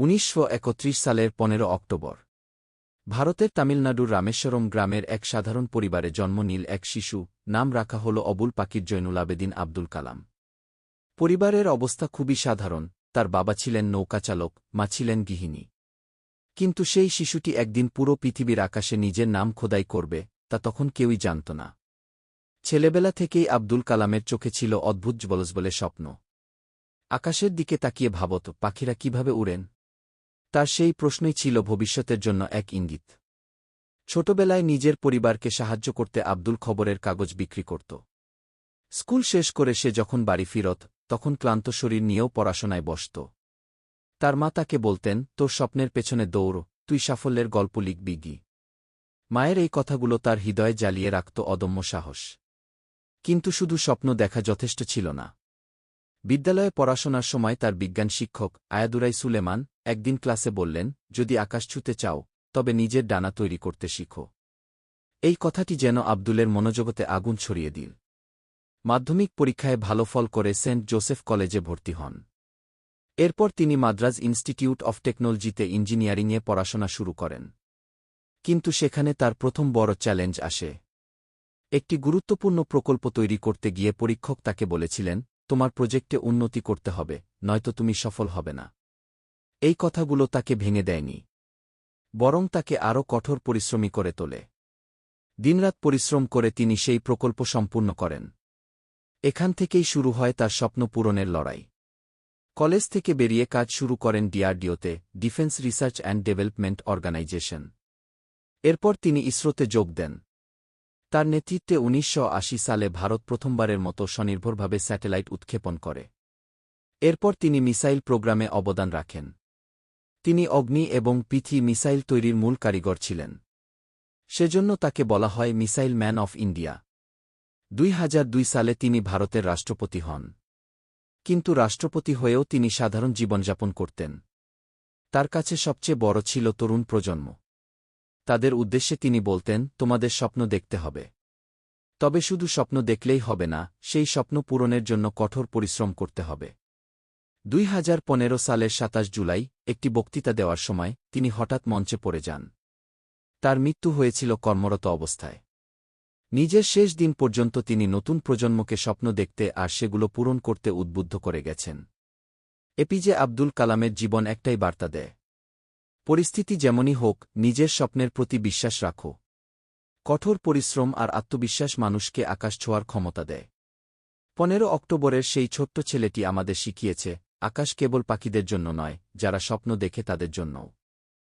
উনিশশো একত্রিশ সালের পনেরো অক্টোবর। ভারতের তামিলনাড়ুর রামেশ্বরম গ্রামের এক সাধারণ পরিবারে জন্ম নীল এক শিশু, নাম রাখা হল অবুল পাকির জৈনুল আবেদিন আব্দুল কালাম। পরিবারের অবস্থা খুবই সাধারণ, তার বাবা ছিলেন নৌকাচালক মা ছিলেন গৃহিণী। কিন্তু সেই শিশুটি একদিন পুরো পৃথিবীর আকাশে নিজের নাম খোদাই করবে, তা তখন কেউই জানত না। ছেলেবেলা থেকেই আব্দুল কালামের চোখে ছিল অদ্ভুত বলস বলে স্বপ্ন। আকাশের দিকে তাকিয়ে ভাবত, পাখিরা কীভাবে উড়েন? তার সেই প্রশ্নই ছিল ভবিষ্যতের জন্য এক ইঙ্গিত। ছোটবেলায় নিজের পরিবারকে সাহায্য করতে আব্দুল খবরের কাগজ বিক্রি করত। স্কুল শেষ করে সে যখন বাড়ি ফিরত, তখন ক্লান্ত শরীর নিয়েও পড়াশোনায় বসত। তার মা তাকে বলতেন, তোর স্বপ্নের পেছনে দৌড়, তুই সাফল্যের গল্প লিখবি গি। মায়ের এই কথাগুলো তার হৃদয়ে জ্বালিয়ে রাখত অদম্য সাহস। কিন্তু শুধু স্বপ্ন দেখা যথেষ্ট ছিল না। বিদ্যালয়ে পড়াশোনার সময় তার বিজ্ঞান শিক্ষক আয়াদুরাই সুলেমান একদিন ক্লাসে বললেন, যদি আকাশ ছুতে চাও, তবে নিজের ডানা তৈরি করতে শিখো। এই কথাটি যেন আব্দুলের মনোজগতে আগুন ছড়িয়ে দিল। মাধ্যমিক পরীক্ষায় ভালো ফল করে সেন্ট জোসেফ কলেজে ভর্তি হন। এরপর তিনি মাদ্রাজ ইনস্টিটিউট অফ টেকনোলজিতে ইঞ্জিনিয়ারিংয়ে পড়াশোনা শুরু করেন। কিন্তু সেখানে তার প্রথম বড় চ্যালেঞ্জ আসে। একটি গুরুত্বপূর্ণ প্রকল্প তৈরি করতে গিয়ে পরীক্ষক তাকে বলেছিলেন তোমার প্রজেক্টে উন্নতি করতে হবে, নয়তো তুমি সফল হবে না। এই কথাগুলো তাকে ভেঙে দেয়নি। বরং তাকে আরও কঠোর পরিশ্রমী করে তোলে। দিনরাত পরিশ্রম করে তিনি সেই প্রকল্প সম্পূর্ণ করেন। এখান থেকেই শুরু হয় তার স্বপ্ন পূরণের লড়াই। কলেজ থেকে বেরিয়ে কাজ শুরু করেন ডিআরডিওতে, defence research and development organisation. এরপর তিনি ইসরোতে যোগ দেন। তার নেতৃত্বে উনিশশো আশি সালে ভারত প্রথমবারের মতো স্বনির্ভরভাবে স্যাটেলাইট উৎক্ষেপণ করে। এরপর তিনি মিসাইল প্রোগ্রামে অবদান রাখেন। তিনি অগ্নি এবং পিথি মিসাইল তৈরির মূল কারিগর ছিলেন। সেজন্য তাকে বলা হয় মিসাইল ম্যান অফ ইন্ডিয়া। দুই হাজার দুই সালে তিনি ভারতের রাষ্ট্রপতি হন। কিন্তু রাষ্ট্রপতি হয়েও তিনি সাধারণ জীবনযাপন করতেন। তার কাছে সবচেয়ে বড় ছিল তরুণ প্রজন্ম। তাদের উদ্দেশ্যে তিনি বলতেন, তোমাদের স্বপ্ন দেখতে হবে। তবে শুধু স্বপ্ন দেখলেই হবে না, সেই স্বপ্ন পূরণের জন্য কঠোর পরিশ্রম করতে হবে। দুই সালের সাতাশ জুলাই, একটি বক্তৃতা দেওয়ার সময়, তিনি হঠাৎ মঞ্চে পড়ে যান। তার মৃত্যু হয়েছিল কর্মরত অবস্থায়। নিজের শেষ দিন পর্যন্ত তিনি নতুন প্রজন্মকে স্বপ্ন দেখতে আর সেগুলো পূরণ করতে উদ্বুদ্ধ করে গেছেন। এপিজে আব্দুল কালামের জীবন একটাই বার্তা দেয়। পরিস্থিতি যেমনই হোক, নিজের স্বপ্নের প্রতি বিশ্বাস রাখো। কঠোর পরিশ্রম আর আত্মবিশ্বাস মানুষকে আকাশ ছোঁয়ার ক্ষমতা দেয়। পনেরো অক্টোবরের সেই ছোট্ট ছেলেটি আমাদের শিখিয়েছে, আকাশ কেবল পাখিদের জন্য নয়, যারা স্বপ্ন দেখে তাদের জন্যও।